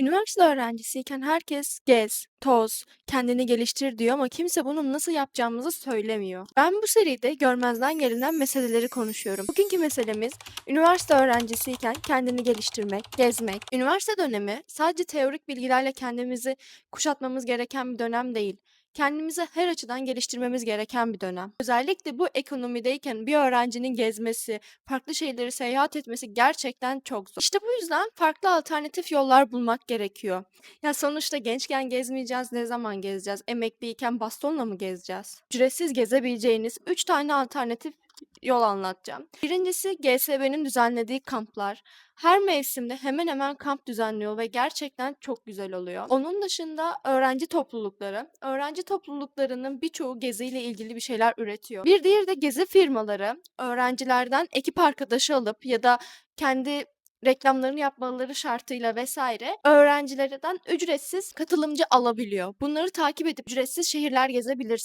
Üniversite öğrencisiyken herkes gez, toz, kendini geliştir diyor ama kimse bunu nasıl yapacağımızı söylemiyor. Ben bu seride görmezden gelinen meseleleri konuşuyorum. Bugünkü meselemiz üniversite öğrencisiyken kendini geliştirmek, gezmek. Üniversite dönemi sadece teorik bilgilerle kendimizi kuşatmamız gereken bir dönem değil. Kendimizi her açıdan geliştirmemiz gereken bir dönem. Özellikle bu ekonomideyken bir öğrencinin gezmesi, farklı şeyleri seyahat etmesi gerçekten çok zor. İşte bu yüzden farklı alternatif yollar bulmak gerekiyor. Ya sonuçta gençken gezmeyeceğiz, ne zaman gezeceğiz? Emekliyken bastonla mı gezeceğiz? Ücretsiz gezebileceğiniz 3 tane alternatif yol anlatacağım. Birincisi GSB'nin düzenlediği kamplar. Her mevsimde hemen hemen kamp düzenliyor ve gerçekten çok güzel oluyor. Onun dışında öğrenci toplulukları. Öğrenci topluluklarının birçoğu geziyle ilgili bir şeyler üretiyor. Bir diğeri de gezi firmaları öğrencilerden ekip arkadaşı alıp ya da kendi reklamlarını yapmaları şartıyla vesaire öğrencilerden ücretsiz katılımcı alabiliyor. Bunları takip edip ücretsiz şehirler gezebilirsin.